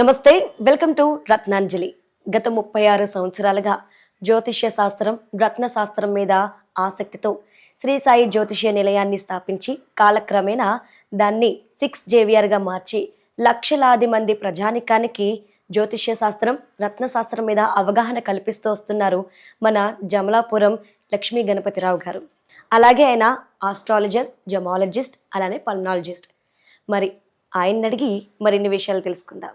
నమస్తే welcome to Ratnanjali. గత ముప్పై ఆరు సంవత్సరాలుగా జ్యోతిష్య శాస్త్రం రత్న శాస్త్రం మీద ఆసక్తితో శ్రీ సాయి జ్యోతిష్య నిలయాన్ని స్థాపించి కాలక్రమేణా దాన్ని సిక్స్ జేవియర్గా మార్చి లక్షలాది మంది ప్రజానికానికి జ్యోతిష్య శాస్త్రం రత్న శాస్త్రం మీద అవగాహన కల్పిస్తూ వస్తున్నారు మన జమలాపురం లక్ష్మీ గణపతిరావు గారు. అలాగే ఆయన ఆస్ట్రాలజర్ జమాలజిస్ట్ అలానే పల్నాలజిస్ట్ మరి ఆయన్ని అడిగి మరిన్ని విషయాలు తెలుసుకుందాం.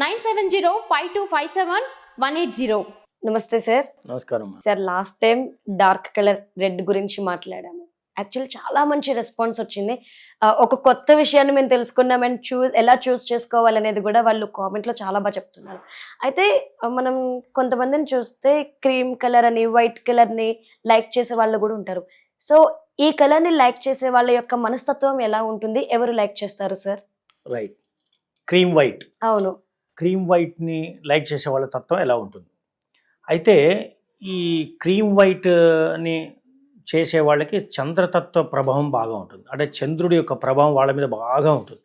nine seven zero five two five seven one eight zero. నమస్తే సార్. నమస్కారం. Sir last time dark colour red గురించి మాట్లాడాము. యాక్చువల్ చాలా మంచి రెస్పాన్స్ వచ్చింది. ఒక కొత్త విషయాన్ని మేము తెలుసుకున్నామని చూ ఎలా చూస్ చేసుకోవాలనేది కూడా వాళ్ళు కామెంట్లో చాలా బాగా చెప్తున్నారు. అయితే మనం కొంతమందిని చూస్తే క్రీమ్ కలర్ అని వైట్ కలర్ని లైక్ చేసే వాళ్ళు కూడా ఉంటారు. సో ఈ కలర్ని లైక్ చేసే వాళ్ళ యొక్క మనస్తత్వం ఎలా ఉంటుంది? ఎవరు లైక్ చేస్తారు సార్? రైట్ క్రీమ్ వైట్ అవును. క్రీమ్ వైట్ని లైక్ చేసే వాళ్ళ తత్వం ఎలా ఉంటుంది? అయితే ఈ క్రీమ్ వైట్ని చేసే వాళ్ళకి చంద్రతత్వ ప్రభావం బాగా ఉంటుంది. అంటే చంద్రుడి యొక్క ప్రభావం వాళ్ళ మీద బాగా ఉంటుంది.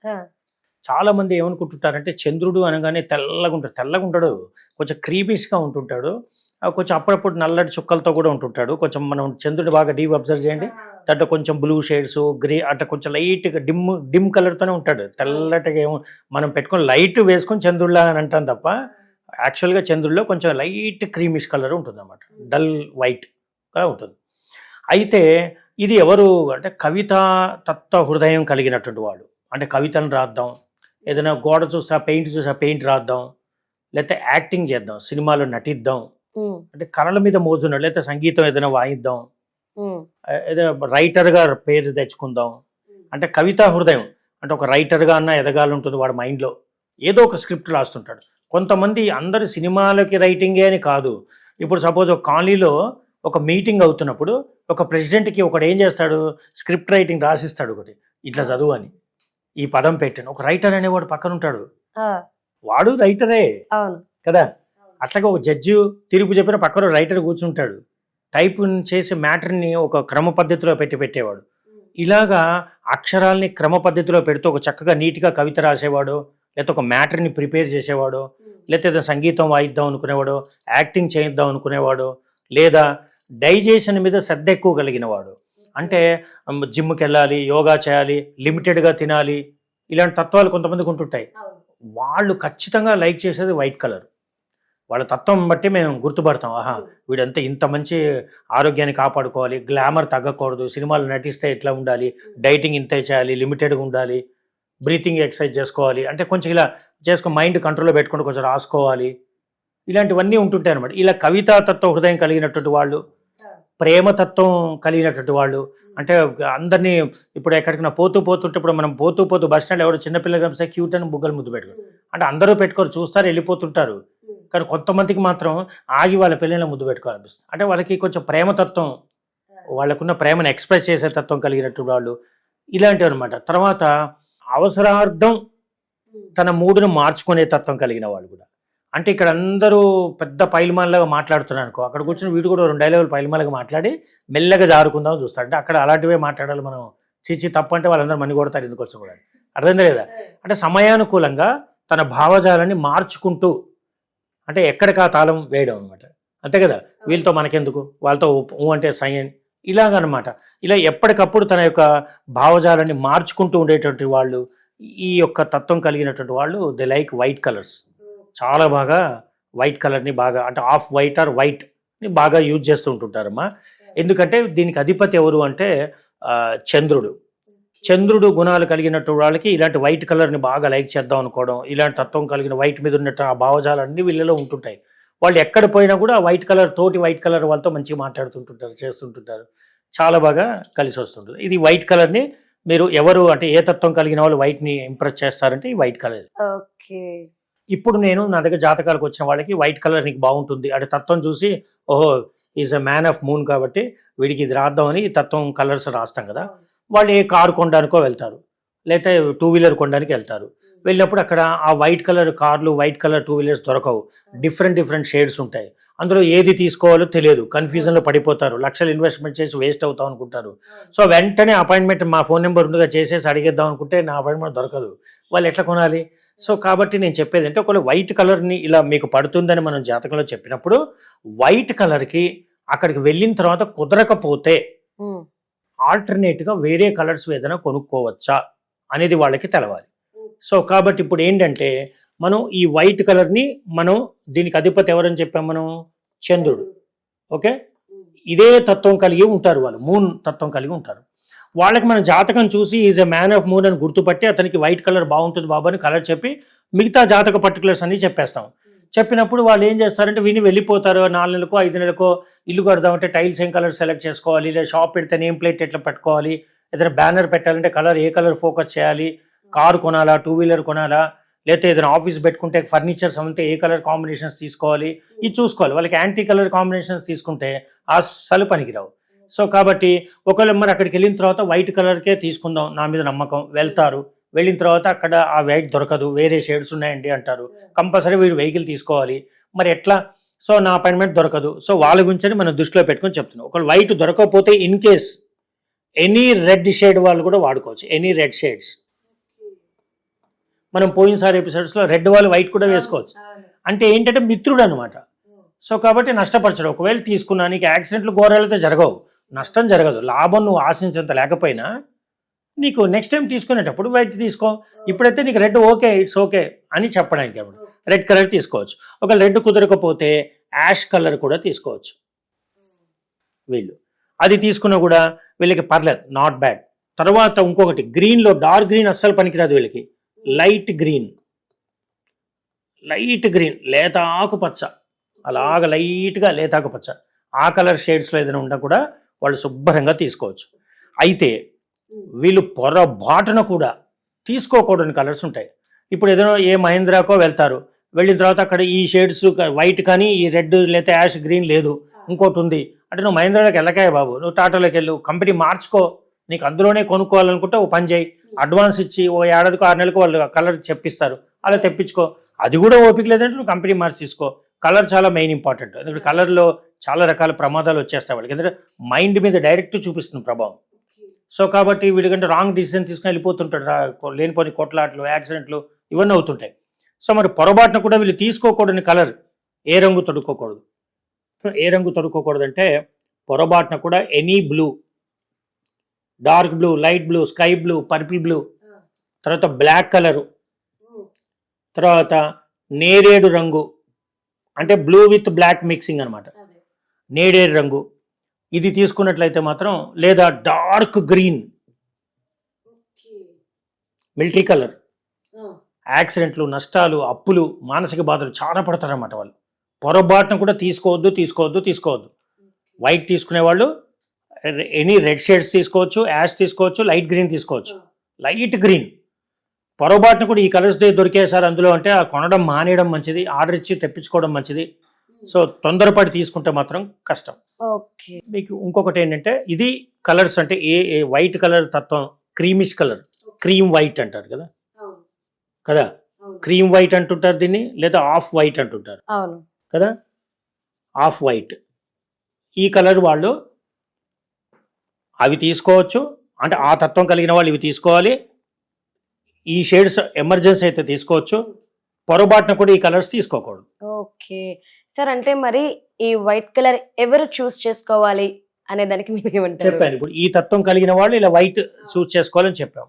చాలామంది చాలా మంది ఏమనుకుంటుంటారంటే చంద్రుడు అనగానే తెల్లగా ఉంటాడు. తెల్లగా ఉంటాడు కొంచెం క్రీమీస్గా ఉంటుంటాడు. ఆ కొంచెం అప్పుడప్పుడు నల్లటి చుక్కలతో కూడా ఉంటుంటాడు. కొంచెం మనం చంద్రుడు బాగా డీప్ అబ్జర్వ్ చేయండి. దాంట్లో కొంచెం బ్లూ షేడ్స్ గ్రే అట్లా కొంచెం లైట్గా డిమ్ డిమ్ కలర్తోనే ఉంటాడు. తెల్లటిగా ఏమో మనం పెట్టుకొని లైట్ వేసుకొని చంద్రుడిలా అని అంటాం తప్ప యాక్చువల్గా చంద్రుడిలో కొంచెం లైట్ క్రీమిష్ కలర్ ఉంటుంది అనమాట డల్ వైట్గా ఉంటుంది. అయితే ఇది ఎవరు అంటే కవిత తత్వ హృదయం కలిగినటువంటి వాడు అంటే కవితను రాద్దాం. ఏదైనా గోడ చూసా పెయింట్ చూసా పెయింట్ రాద్దాం లేకపోతే యాక్టింగ్ చేద్దాం సినిమాలో నటిద్దాం. అంటే కళల మీద మోజున్నాడు లేకపోతే సంగీతం ఏదైనా వాయిద్దాం. ఉమ్, ఏదో రైటర్గా పేరు తెచ్చుకుందాం. అంటే కవితా హృదయం. అంటే ఒక రైటర్గా అన్న ఎదగాలంటుంది వాడి మైండ్లో. ఏదో ఒక స్క్రిప్ట్ రాస్తుంటాడు. కొంతమంది అందరు సినిమాలకి రైటింగే అని కాదు. ఇప్పుడు సపోజ్ ఒక కాలనీలో ఒక మీటింగ్ అవుతున్నప్పుడు ఒక ప్రెసిడెంట్కి ఒకడు ఏం చేస్తాడు? స్క్రిప్ట్ రైటింగ్ రాసిస్తాడు ఒకటి. ఇట్లా చదువు అని. ఈ పదం పెట్టాను. ఒక రైటర్ అనేవాడు పక్కన ఉంటాడు వాడు రైటరే కదా? అట్లాగే ఒక జడ్జి తీర్పు చెప్పిన పక్కన రైటర్ కూర్చుంటాడు. టైప్ చేసే మ్యాటర్ని ఒక క్రమ పద్ధతిలో పెట్టి పెట్టేవాడు. ఇలాగా అక్షరాల్ని క్రమ పద్ధతిలో పెడుతూ ఒక చక్కగా నీట్గా కవిత రాసేవాడు లేకపోతే ఒక మ్యాటర్ని ప్రిపేర్ చేసేవాడు లేకపోతే సంగీతం వాయిద్దాం అనుకునేవాడు యాక్టింగ్ చేయిద్దాం అనుకునేవాడు లేదా డైజెషన్ మీద శ్రద్ధ ఎక్కువ కలిగిన వాడు అంటే జిమ్కి వెళ్ళాలి యోగా చేయాలి లిమిటెడ్గా తినాలి ఇలాంటి తత్వాలు కొంతమందికి ఉంటుంటాయి. వాళ్ళు ఖచ్చితంగా లైక్ చేసేది వైట్ కలర్. వాళ్ళ తత్వం బట్టి మేము గుర్తుపడతాం. ఆహా వీడంతా ఇంత మంచి ఆరోగ్యాన్ని కాపాడుకోవాలి గ్లామర్ తగ్గకూడదు సినిమాలు నటిస్తే ఇట్లా ఉండాలి డైటింగ్ ఇంతే చేయాలి లిమిటెడ్గా ఉండాలి బ్రీతింగ్ ఎక్సర్సైజ్ చేసుకోవాలి. అంటే కొంచెం ఇలా చేసుకో మైండ్ కంట్రోల్లో పెట్టుకుంటూ కొంచెం రాసుకోవాలి. ఇలాంటివన్నీ ఉంటుంటాయి అనమాట ఇలా కవితా తత్వ హృదయం కలిగినటువంటి వాళ్ళు ప్రేమతత్వం కలిగినటువంటి వాళ్ళు. అంటే అందరినీ ఇప్పుడు ఎక్కడికైనా పోతూ పోతుంటే ఇప్పుడు మనం పోతూ పోతూ బస్ స్టాండ్ ఎవరు చిన్నపిల్లలు కనిపిస్తే క్యూట్ అని బుగ్గలు ముద్దు పెట్టుకో. అంటే అందరూ పెట్టుకోరు చూస్తారు వెళ్ళిపోతుంటారు. కానీ కొంతమందికి మాత్రం ఆగి వాళ్ళ పిల్లల్ని ముద్దు పెట్టుకోవాలనిపిస్తుంది. అంటే వాళ్ళకి కొంచెం ప్రేమతత్వం వాళ్ళకున్న ప్రేమను ఎక్స్ప్రెస్ చేసే తత్వం కలిగినటువంటి వాళ్ళు ఇలాంటివి అనమాట తర్వాత అవసరార్థం తన మూడును మార్చుకునే తత్వం కలిగిన వాళ్ళు కూడా. అంటే ఇక్కడ అందరూ పెద్ద పైల్మాన్లాగా మాట్లాడుతున్నారు అనుకో అక్కడ కూర్చొని వీడు కూడా రెండు డైలాగులు పైల్మాన్లాగా మాట్లాడి మెల్లగా జారుకుందాం చూస్తాడు. అంటే అక్కడ అలాంటివే మాట్లాడాలి మనం. చీచి తప్పంటే వాళ్ళందరూ మని కొడతారు ఎందుకు వచ్చి కూడా. అర్థం లేదా? అంటే సమయానుకూలంగా తన భావజాలాన్ని మార్చుకుంటూ అంటే ఎక్కడికి ఆ తాళం వేయడం అనమాట అంతే కదా? వీళ్ళతో మనకెందుకు? వాళ్ళతో ఊ- ఊ అంటే సైన్. ఇలాగనమాట. ఇలా ఎప్పటికప్పుడు తన యొక్క భావజాలాన్ని మార్చుకుంటూ ఉండేటువంటి వాళ్ళు ఈ యొక్క తత్వం కలిగినటువంటి వాళ్ళు దే లైక్ వైట్ కలర్స్ చాలా బాగా వైట్ కలర్ని బాగా అంటే ఆఫ్ వైట్ ఆర్ వైట్ని బాగా యూజ్ చేస్తూ ఉంటుంటారమ్మా. ఎందుకంటే దీనికి అధిపతి ఎవరు అంటే చంద్రుడు. చంద్రుడు గుణాలు కలిగినట్టు వాళ్ళకి ఇలాంటి వైట్ కలర్ని బాగా లైక్ చేద్దాం అనుకోవడం ఇలాంటి తత్వం కలిగిన వైట్ మీద ఉన్నట్టు ఆ భావజాలన్నీ వీళ్ళలో ఉంటుంటాయి. వాళ్ళు ఎక్కడ పోయినా కూడా వైట్ కలర్ తోటి వైట్ కలర్ వాళ్ళతో మంచిగా మాట్లాడుతుంటుంటారు చేస్తుంటుంటారు. చాలా బాగా కలిసి వస్తుంటుంది. ఇది వైట్ కలర్ని మీరు ఎవరు అంటే ఏ తత్వం కలిగిన వాళ్ళు వైట్ని ఇంప్రెస్ చేస్తారంటే ఈ వైట్ కలర్. ఓకే ఇప్పుడు నేను నా దగ్గర జాతకాలకు వచ్చిన వాళ్ళకి వైట్ కలర్ నీకు బాగుంటుంది. అంటే తత్వం చూసి ఓహో is a man of moon కాబట్టి వీడికి ఇది రాద్దామని ఈ తత్వం కలర్స్ రాస్తాం కదా. వాళ్ళు ఏ కారు కొనడానికో వెళ్తారు. లేకపోతే టూ వీలర్ కొనడానికి వెళ్తారు. వెళ్ళినప్పుడు అక్కడ ఆ వైట్ కలర్ కార్లు వైట్ కలర్ టూ వీలర్స్ దొరకవు. డిఫరెంట్ డిఫరెంట్ షేడ్స్ ఉంటాయి. అందులో ఏది తీసుకోవాలో తెలియదు. కన్ఫ్యూజన్లో పడిపోతారు. లక్షలు ఇన్వెస్ట్మెంట్ చేసి వేస్ట్ అవుతాం అనుకుంటారు. సో వెంటనే అపాయింట్మెంట్ మా ఫోన్ నెంబర్ ఉండగా చేసేసి అడిగేద్దాం అనుకుంటే నా అపాయింట్మెంట్ దొరకదు. వాళ్ళు ఎట్లా కొనాలి? సో కాబట్టి నేను చెప్పేది అంటే ఒకవేళ వైట్ కలర్ని ఇలా మీకు పడుతుందని మనం జాతకంలో చెప్పినప్పుడు వైట్ కలర్కి అక్కడికి వెళ్ళిన తర్వాత కుదరకపోతే ఆల్టర్నేట్గా వేరే కలర్స్ ఏదైనా కొనుక్కోవచ్చా? అనేది వాళ్ళకి తెలవాలి. సో కాబట్టి ఇప్పుడు ఏంటంటే మనం ఈ వైట్ కలర్ని మనం దీనికి అధిపతి ఎవరని చెప్పాం మనం? చంద్రుడు. ఓకే? ఇదే తత్వం కలిగి ఉంటారు వాళ్ళు. మూన్ తత్వం కలిగి ఉంటారు. వాళ్ళకి మన జాతకం చూసి is a man of moon అని గుర్తుపట్టి అతనికి వైట్ కలర్ బాగుంటుంది బాబు అని కలర్ చెప్పి మిగతా జాతక పర్టికులర్స్ అన్ని చెప్పేస్తాం. చెప్పినప్పుడు వాళ్ళు ఏం చేస్తారంటే విని వెళ్ళిపోతారు. నాలుగు నెలలకో ఐదు నెలలకో ఇల్లు కడదామంటే టైల్స్ ఏం కలర్ సెలెక్ట్ చేసుకోవాలి? లేదా షాప్ పెడితే నేమ్ ప్లేట్ ఎట్లా పెట్టుకోవాలి? ఏదైనా బ్యానర్ పెట్టాలంటే కలర్ ఏ కలర్ ఫోకస్ చేయాలి? కారు కొనాలా? టూ వీలర్ కొనాలా? లేకపోతే ఏదైనా ఆఫీస్ పెట్టుకుంటే ఫర్నిచర్స్ అంతా ఏ కలర్ కాంబినేషన్స్ తీసుకోవాలి? ఇది చూసుకోవాలి. వాళ్ళకి యాంటీ కలర్ కాంబినేషన్స్ తీసుకుంటే అస్సలు పనికిరావు. సో కాబట్టి ఒకవేళ మరి అక్కడికి వెళ్ళిన తర్వాత వైట్ కలర్కే తీసుకుందాం నా మీద నమ్మకం. వెళ్తారు. వెళ్ళిన తర్వాత అక్కడ ఆ వైట్ దొరకదు. వేరే షేడ్స్ ఉన్నాయండి అంటారు. కంపల్సరీ వీడు వెహికల్ తీసుకోవాలి. మరి ఎట్లా? సో నా అపాయింట్మెంట్ దొరకదు. సో వాళ్ళ గురించి మనం దృష్టిలో పెట్టుకొని చెప్తున్నాం. ఒకవేళ వైట్ దొరకకపోతే in case any red shade వాళ్ళు కూడా వాడుకోవచ్చు. ఎనీ రెడ్ షేడ్స్ మనం పోయినసారి ఎపిసోడ్స్లో రెడ్ వాళ్ళు వైట్ కూడా వేసుకోవచ్చు. అంటే ఏంటంటే మిత్రుడు అనమాట సో కాబట్టి నష్టపరచడు ఒకవేళ తీసుకున్నా నీకు యాక్సిడెంట్లు ఘోరాలతో జరగవు. నష్టం జరగదు. లాభం నువ్వు ఆశించేంత లేకపోయినా నీకు నెక్స్ట్ టైం తీసుకునేటప్పుడు వైట్ తీసుకో. ఇప్పుడైతే నీకు రెడ్ ఓకే ఇట్స్ ఓకే అని చెప్పడానికి అప్పుడు రెడ్ కలర్ తీసుకోవచ్చు. ఒకవేళ రెడ్ కుదరకపోతే యాష్ కలర్ కూడా తీసుకోవచ్చు. వీళ్ళు. అది తీసుకున్నా కూడా వీళ్ళకి పర్లేదు నాట్ బ్యాడ్ తర్వాత ఇంకొకటి గ్రీన్లో డార్క్ గ్రీన్ అస్సలు పనికిరాదు వీళ్ళకి. లైట్ గ్రీన్ లైట్ గ్రీన్ లేత ఆకుపచ్చ. అలాగ లైట్గా లేత ఆకుపచ్చ. ఆ కలర్ షేడ్స్లో ఏదైనా ఉన్నా కూడా వాళ్ళు శుభ్రంగా తీసుకోవచ్చు. అయితే వీళ్ళు పొరబాటున కూడా తీసుకోకూడని కలర్స్ ఉంటాయి. ఇప్పుడు ఏదైనా ఏ మహేంద్రాకో వెళ్తారు. వెళ్ళిన తర్వాత అక్కడ ఈ షేడ్స్ వైట్ కానీ ఈ రెడ్ లేకపోతే యాష్ గ్రీన్ లేదు. ఇంకోటి ఉంది అంటే నువ్వు మహేంద్రాలోకి వెళ్ళకాయ బాబు. నువ్వు టాటాలోకి వెళ్ళు. కంపెనీ మార్చుకో. నీకు అందులోనే కొనుక్కోవాలనుకుంటే ఓ పని చేయి. అడ్వాన్స్ ఇచ్చి ఓ ఏడాదికి ఆరు నెలలకు వాళ్ళు కలర్ చెప్పిస్తారు. అలా తెప్పించుకో. అది కూడా ఓపిక లేదంటే నువ్వు కంపెనీ మార్చి తీసుకో. కలర్ చాలా మెయిన్ ఇంపార్టెంట్. ఎందుకంటే కలర్లో చాలా రకాల ప్రమాదాలు వచ్చేస్తాయి వాళ్ళకి. ఎందుకంటే మైండ్ మీద డైరెక్ట్ చూపిస్తుంది ప్రభావం. సో కాబట్టి వీడికంటే రాంగ్ డిసిజన్ తీసుకుని వెళ్ళిపోతుంటాడు లేనిపోని కొట్లాట్లు యాక్సిడెంట్లు ఇవన్నీ అవుతుంటాయి. సో మరి పొరపాటున కూడా వీళ్ళు తీసుకోకూడని కలర్ ఏ రంగు తొడుక్కోకూడదు. ఏ రంగు తొడుక్కోకూడదు అంటే పొరపాటున కూడా any blue. Dark blue light blue sky blue purple blue. తర్వాత బ్లాక్ కలరు. తర్వాత నేరేడు రంగు. అంటే బ్లూ విత్ బ్లాక్ మిక్సింగ్ అనమాట నేరేడు రంగు. ఇది తీసుకున్నట్లయితే మాత్రం లేదా డార్క్ గ్రీన్. Military colour. యాక్సిడెంట్లు నష్టాలు అప్పులు మానసిక బాధలు చాలా పడతారన్నమాట వాళ్ళు. పొరపాటున కూడా తీసుకోవద్దు తీసుకోవద్దు తీసుకోవద్దు. వైట్ తీసుకునే వాళ్ళు ఎనీ రెడ్ షేడ్స్ తీసుకోవచ్చు యాష్ తీసుకోవచ్చు లైట్ గ్రీన్ తీసుకోవచ్చు. లైట్ గ్రీన్ పొరపాటున కూడా ఈ కలర్స్ దొరికాయి సార్ అందులో అంటే ఆ కొనడం మానేయడం మంచిది ఆర్డర్ ఇచ్చి తెప్పించుకోవడం మంచిది. సో తొందరపడి తీసుకుంటే మాత్రం కష్టం. ఓకే. మీకు ఇంకొకటి ఏంటంటే ఇది కలర్స్ అంటే ఏ ఏ వైట్ కలర్ తత్వం క్రీమిష్ కలర్ క్రీమ్ వైట్ అంటారు కదా? కదా? క్రీమ్ వైట్ అంటుంటారు దీన్ని లేదా ఆఫ్ వైట్ అంటుంటారు? కదా? Off white. ఈ కలర్ వాళ్ళు అవి తీసుకోవచ్చు. అంటే ఆ తత్వం కలిగిన వాళ్ళు ఇవి తీసుకోవాలి. ఈ షేడ్స్ ఎమర్జెన్సీ అయితే తీసుకోవచ్చు. పొరపాటున కూడా ఈ కలర్స్ తీసుకోకూడదు. ఓకే. సార్ అంటే మరి ఈ వైట్ కలర్ ఎవరు చూస్ చేసుకోవాలి అనే దానికి మీరు ఏమంటారు? చెప్పాను. ఇప్పుడు ఈ తత్వం కలిగిన వాళ్ళు ఇలా వైట్ చూస్ చేసుకోవాలని చెప్పాం.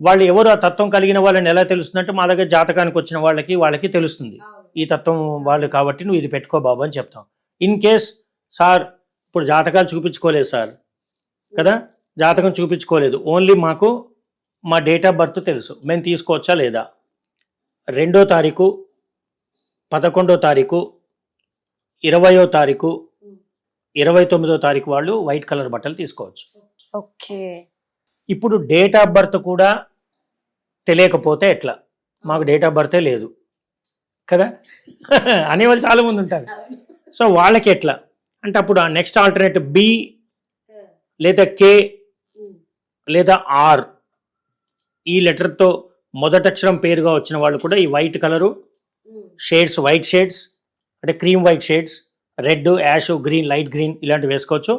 వాళ్ళు ఎవరు ఆ తత్వం కలిగిన వాళ్ళని ఎలా తెలుస్తుందంటే మా దగ్గర జాతకానికి వచ్చిన వాళ్ళకి వాళ్ళకి తెలుస్తుంది. ఈ తత్వం వాళ్ళు కాబట్టి నువ్వు ఇది పెట్టుకో బాబు అని చెప్తాం. ఇన్ కేస్ సార్ ఇప్పుడు జాతకాలు చూపించుకోలేదు సార్ కదా? జాతకం చూపించుకోలేదు. ఓన్లీ మాకు మా డేట్ ఆఫ్ బర్త్ తెలుసు. మేము తీసుకోవచ్చా లేదా? రెండో తారీఖు పదకొండో తారీఖు ఇరవయో తారీఖు ఇరవై తొమ్మిదో తారీఖు వాళ్ళు వైట్ కలర్ బట్టలు తీసుకోవచ్చు. ఓకే. ఇప్పుడు డేట్ ఆఫ్ బర్త్ కూడా తెలియకపోతే ఎట్లా? మాకు డేట్ ఆఫ్ బర్తే లేదు. కదా? అనేవాళ్ళు చాలా మంది ఉంటారు. సో వాళ్ళకి ఎట్లా? అంటే అప్పుడు నెక్స్ట్ ఆల్టర్నేట్ బి లేదా కే లేదా ఆర్ ఈ లెటర్తో మొదటి అక్షరం పేరుగా వచ్చిన వాళ్ళు కూడా ఈ white colour shades white shades అంటే cream white shades red ash green light green ఇలాంటివి వేసుకోవచ్చు.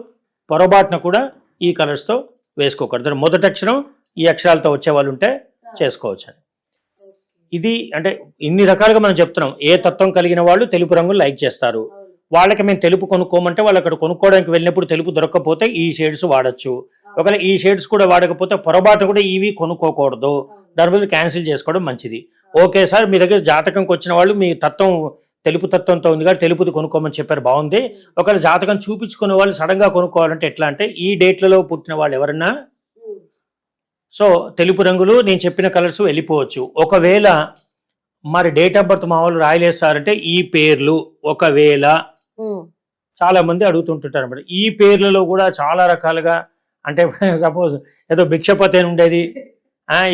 పొరపాటున కూడా ఈ కలర్స్తో వేసుకోకూడదు. అంటే మొదటి అక్షరం ఈ అక్షరాలతో వచ్చే వాళ్ళు ఉంటే చేసుకోవచ్చు. అని ఇది అంటే ఇన్ని రకాలుగా మనం చెప్తున్నాం. ఏ తత్వం కలిగిన వాళ్ళు తెలుపు రంగు లైక్ చేస్తారు. వాళ్ళకి మేము తెలుపు కొనుక్కోమంటే వాళ్ళు అక్కడ కొనుక్కోవడానికి వెళ్ళినప్పుడు తెలుపు దొరకకపోతే ఈ షేడ్స్ వాడచ్చు. ఒకవేళ ఈ షేడ్స్ కూడా వాడకపోతే పొరపాటు కూడా ఇవి కొనుక్కోకూడదు. దాని బదులు క్యాన్సిల్ చేసుకోవడం మంచిది. ఓకే సార్ మీ దగ్గర జాతకంకి వచ్చిన వాళ్ళు మీ తత్వం తెలుపు తత్వంతో ఉంది కాబట్టి తెలుపుది కొనుక్కోమని చెప్పారు. బాగుంది. ఒకవేళ జాతకం చూపించుకునే వాళ్ళు సడన్గా కొనుక్కోవాలంటే ఎట్లా అంటే ఈ డేట్లలో పుట్టిన వాళ్ళు ఎవరన్నా సో తెలుపు రంగులు నేను చెప్పిన కలర్స్ వెళ్ళిపోవచ్చు. ఒకవేళ మరి డేట్ ఆఫ్ బర్త్ మా వాళ్ళు రాయలేస్తారంటే ఈ పేర్లు ఒకవేళ చాలా మంది అడుగుతుంటుంటారు అనమాట ఈ పేర్లలో కూడా చాలా రకాలుగా అంటే సపోజ్ ఏదో భిక్షపతి అని ఉండేది.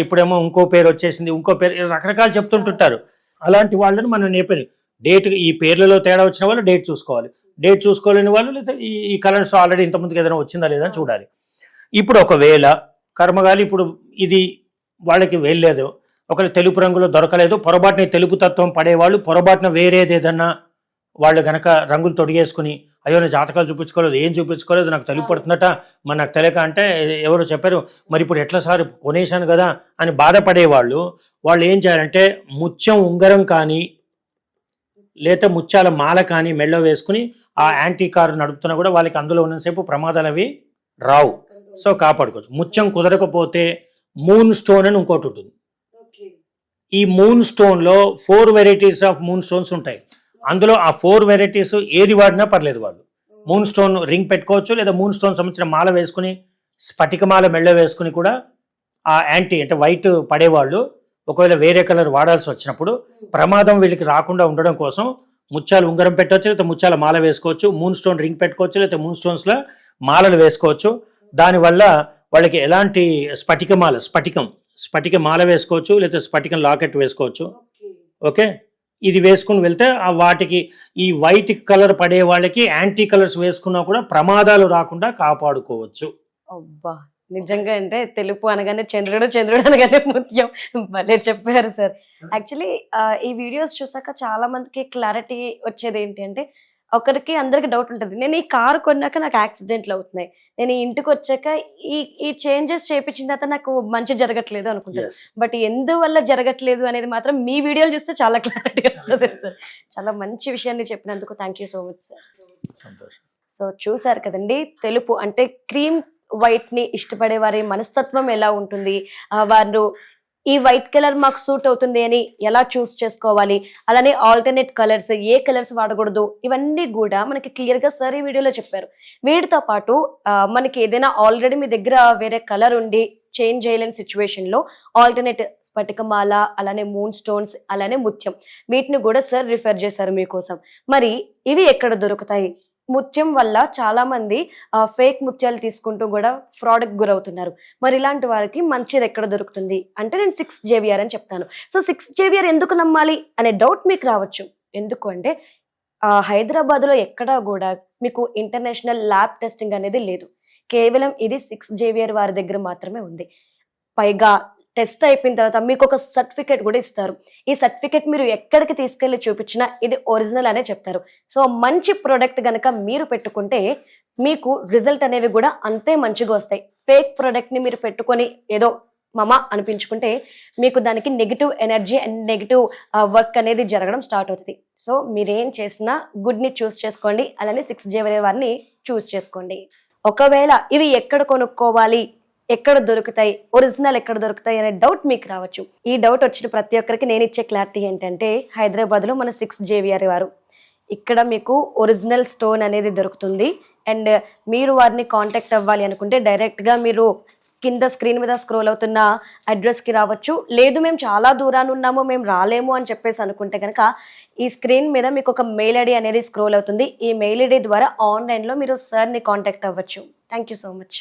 ఇప్పుడేమో ఇంకో పేరు వచ్చేసింది ఇంకో పేరు రకరకాలు చెప్తుంటుంటారు. అలాంటి వాళ్ళని మనం నేపేది డేట్ ఈ పేర్లలో తేడా వచ్చిన వాళ్ళు డేట్ చూసుకోవాలి. డేట్ చూసుకోలేని వాళ్ళు లేదా ఈ కలర్స్ ఆల్రెడీ ఇంతకుముందుకు ఏదైనా వచ్చిందా లేదా అని చూడాలి. ఇప్పుడు ఒకవేళ కర్మగాలి ఇప్పుడు ఇది వాళ్ళకి వెళ్ళలేదు. ఒకవేళ తెలుపు రంగులో దొరకలేదు. పొరపాటున తెలుపు తత్వం పడేవాళ్ళు పొరపాటున వేరేది ఏదన్నా వాళ్ళు గనక రంగులు తొడిగేసుకుని అయ్యో నేను జాతకాలు చూపించుకోలేదు ఏం చూపించుకోలేదు నాకు తెలుపు పడుతుందట మరి నాకు తెలియక అంటే ఎవరో చెప్పారు మరి ఇప్పుడు ఎట్లా సార్ కొనేశాను కదా అని బాధపడేవాళ్ళు. వాళ్ళు ఏం చేయాలంటే ముత్యం ఉంగరం కానీ లేకపోతే ముత్యాల మాల కానీ మెళ్ళో వేసుకుని ఆ యాంటీ కారు నడుపుతున్నా కూడా వాళ్ళకి అందులో ఉన్నసేపు ప్రమాదాలు అవి రావు. సో కాపాడుకోవచ్చు. ముత్యం కుదరకపోతే మూన్ స్టోన్ అని ఇంకోటి ఉంటుంది. ఈ moon స్టోన్లో four varieties of moon stones ఉంటాయి. అందులో ఆ ఫోర్ వెరైటీస్ ఏది వాడినా పర్లేదు వాళ్ళు. మూన్ స్టోన్ రింగ్ పెట్టుకోవచ్చు లేదా మూన్ స్టోన్ సంబంధించిన మాల వేసుకుని స్ఫటిక మాల మెళ్ళ వేసుకుని కూడా ఆ యాంటీ అంటే వైట్ పడేవాళ్ళు ఒకవేళ వేరే కలర్ వాడాల్సి వచ్చినప్పుడు ప్రమాదం వీళ్ళకి రాకుండా ఉండడం కోసం ముత్యాలు ఉంగరం పెట్టవచ్చు లేకపోతే ముత్యాల మాల వేసుకోవచ్చు మూన్ స్టోన్ రింగ్ పెట్టుకోవచ్చు లేకపోతే మూన్ స్టోన్స్లో మాలలు వేసుకోవచ్చు. దానివల్ల వాళ్ళకి ఎలాంటి స్ఫటిక మాల స్ఫటికం స్ఫటిక మాల వేసుకోవచ్చు లేకపోతే స్ఫటికం లాకెట్ వేసుకోవచ్చు. ఓకే. ఇది వేసుకుని వెళ్తే ఆ వాటికి ఈ వైట్ కలర్ పడే వాళ్ళకి యాంటీ కలర్స్ వేసుకున్నా కూడా ప్రమాదాలు రాకుండా కాపాడుకోవచ్చు. అబ్బా! నిజంగా అంటే తెలుపు అనగానే చంద్రుడు చంద్రుడు అనగానే ముత్యం. భలే చెప్పారు సార్. యాక్చువల్లీ ఈ వీడియోస్ చూసాక చాలా మందికి క్లారిటీ వచ్చేది ఏంటి అంటే ఒకరికి అందరికి డౌట్ ఉంటుంది. నేను ఈ కారు కొన్నాక నాకు యాక్సిడెంట్లు అవుతున్నాయి. నేను ఈ ఇంటికి వచ్చాక ఈ ఈ చేంజెస్ చేపించిన తర్వాత నాకు మంచి జరగట్లేదు అనుకుంటాను. బట్ ఎందువల్ల జరగట్లేదు అనేది మాత్రం మీ వీడియోలు చూస్తే చాలా క్లారిటీ వస్తుంది సార్. చాలా మంచి విషయాన్ని చెప్పినందుకు thank you so much sir so చూసారు కదండి తెలుపు అంటే క్రీమ్ వైట్ని ఇష్టపడే వారి మనస్తత్వం ఎలా ఉంటుంది? వారు ఈ వైట్ కలర్ మాకు సూట్ అవుతుంది అని ఎలా చూస్ చేసుకోవాలి? అలానే ఆల్టర్నేట్ కలర్స్ ఏ కలర్స్ వాడకూడదు? ఇవన్నీ కూడా మనకి క్లియర్గా సరే సార్ ఈ వీడియోలో చెప్పారు. వీటితో పాటు మనకి ఏదైనా ఆల్రెడీ మీ దగ్గర వేరే కలర్ ఉండి చేంజ్ చేయలేని సిచ్యువేషన్లో ఆల్టర్నేట్ స్ఫటికమాల అలానే మూన్ స్టోన్స్ అలానే ముత్యం వీటిని కూడా సార్ రిఫర్ చేశారు మీకోసం. మరి ఇవి ఎక్కడ దొరుకుతాయి? ముత్యం వల్ల చాలా మంది ఫేక్ ముత్యాలు తీసుకుంటూ కూడా ఫ్రాడ్కి గురవుతున్నారు. మరి ఇలాంటి వారికి మంచిది ఎక్కడ దొరుకుతుంది? అంటే నేను సిక్స్ జేవిఆర్ అని చెప్తాను. సో సిక్స్ జేవిఆర్ ఎందుకు నమ్మాలి అనే డౌట్ మీకు రావచ్చు. ఎందుకు అంటే హైదరాబాద్లో ఎక్కడా కూడా మీకు ఇంటర్నేషనల్ ల్యాబ్ టెస్టింగ్ అనేది లేదు. కేవలం ఇది సిక్స్ జేవియర్ వారి దగ్గర మాత్రమే ఉంది. పైగా టెస్ట్ అయిపోయిన తర్వాత మీకు ఒక సర్టిఫికేట్ కూడా ఇస్తారు. ఈ సర్టిఫికేట్ మీరు ఎక్కడికి తీసుకెళ్ళి చూపించినా ఇది ఒరిజినల్ అనే చెప్తారు. సో మంచి ప్రోడక్ట్ కనుక మీరు పెట్టుకుంటే మీకు రిజల్ట్ అనేవి కూడా అంతే మంచిగా వస్తాయి. ఫేక్ ప్రోడక్ట్ని మీరు పెట్టుకొని ఏదో మమ అనిపించుకుంటే మీకు దానికి negative energy and negative work అనేది జరగడం స్టార్ట్ అవుతుంది. సో మీరేం చేసినా గుడ్ని చూస్ చేసుకోండి. అలానే సిక్స్ జే వారిని చూస్ చేసుకోండి. ఒకవేళ ఇవి ఎక్కడ కొనుక్కోవాలి? ఎక్కడ దొరుకుతాయి? ఒరిజినల్ ఎక్కడ దొరుకుతాయి అనే డౌట్ మీకు రావచ్చు. ఈ డౌట్ వచ్చిన ప్రతి ఒక్కరికి నేను ఇచ్చే క్లారిటీ ఏంటంటే హైదరాబాద్లో మన సిక్స్ జేవిఆర్ వారు. ఇక్కడ మీకు ఒరిజినల్ స్టోన్ అనేది దొరుకుతుంది. అండ్ మీరు వారిని కాంటాక్ట్ అవ్వాలి అనుకుంటే డైరెక్ట్గా మీరు కింద స్క్రీన్ మీద స్క్రోల్ అవుతున్న అడ్రస్కి రావచ్చు. లేదు మేము చాలా దూరాన్ని ఉన్నాము మేము రాలేము అని చెప్పేసి అనుకుంటే కనుక ఈ స్క్రీన్ మీద మీకు ఒక మెయిల్ ఐడి అనేది స్క్రోల్ అవుతుంది. ఈ మెయిల్ ఐడి ద్వారా ఆన్లైన్లో మీరు సార్ని కాంటాక్ట్ అవ్వచ్చు. Thank you so much